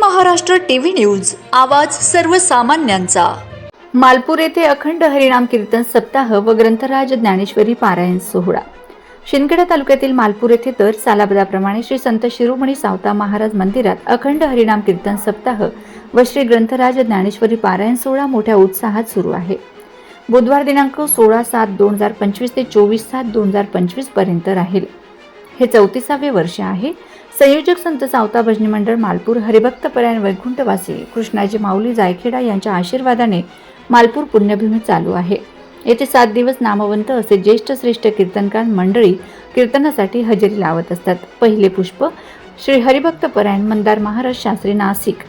Maharashtra TV news आवाज सर्वसामान्यांचा. मालपूर येथे अखंड हरिनाम कीर्तन सप्ताह व ग्रंथराज ज्ञानेश्वरी पारायण सोहळा. शिंदखेडा तालुक्यातील मालपूर येथे दर सालाबदाप्रमाणे श्री संत शिरोमणी सावता महाराज मंदिरात अखंड हरिनाम कीर्तन सप्ताह व श्री ग्रंथराज ज्ञानेश्वरी पारायण सोहळा मोठ्या उत्साहात सुरू आहे. बुधवार दिनांक सोळा सात दोन हजार पंचवीस ते चोवीस सात दोन हजार पंचवीसपर्यंत राहील. हे चौतीसावे वर्ष आहे संयोजक संत सावता भजनी मंडळ मालपूर हरिभक्त परायण वैकुंठवासी कृष्णाजी माऊली जायखेडा यांच्या आशीर्वादाने मालपूर पुण्यभूमी चालू आहे. येथे सात दिवस नामवंत असे ज्येष्ठ श्रेष्ठ कीर्तनकार मंडळी कीर्तनासाठी हजेरी लावत असतात. पहिले पुष्प श्री हरिभक्त परायण मंदार महाराज शास्त्री नासिक.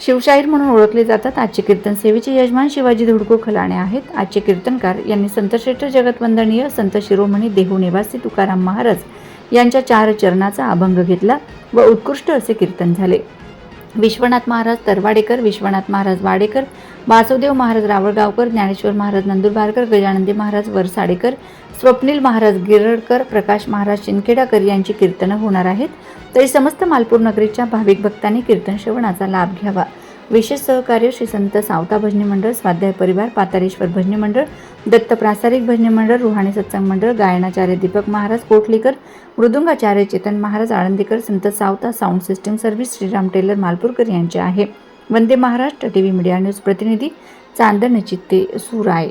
शिवशाहीर म्हणून ओळखले जातात. आजचे कीर्तन सेवेचे यजमान शिवाजी धुडको खलाणे आहेत. आजचे कीर्तनकार यांनी संतश्रेष्ठ जगतवंदनीय संत शिरोमणी देहू निवासी तुकाराम महाराज यांच्या चार चरणाचा अभंग घेतला व उत्कृष्ट असे कीर्तन झाले. विश्वनाथ महाराज तरवाडेकर विश्वनाथ महाराज वाडेकर वासुदेव महाराज रावळगावकर ज्ञानेश्वर महाराज नंदुरबारकर गजानंदी महाराज वरसाडेकर स्वप्नील महाराज गिरडकर प्रकाश महाराज शिंदखेडाकर यांची कीर्तनं होणार आहेत. तरी समस्त मालपूर नगरीच्या भाविक भक्तांनी कीर्तन श्रवणाचा लाभ घ्यावा. विशेष सहकार्य श्री संत सावता भजनी मंडळ स्वाध्याय परिवार पातारेश्वर भजनी मंडळ दत्त प्रासारिक भजनी मंडळ रुहाणी सत्संग मंडळ गायनाचार्य दीपक महाराज कोटलीकर मृदुंगाचार्य चेतन महाराज आळंदीकर संत Savata sound system service Shriram tailor Malpurkar यांचे आहे Vande Maharashtra T TV media news प्रतिनिधी चांदण चित्ते सुराय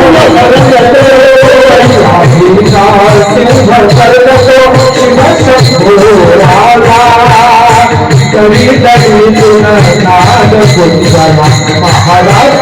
महाराज महाराज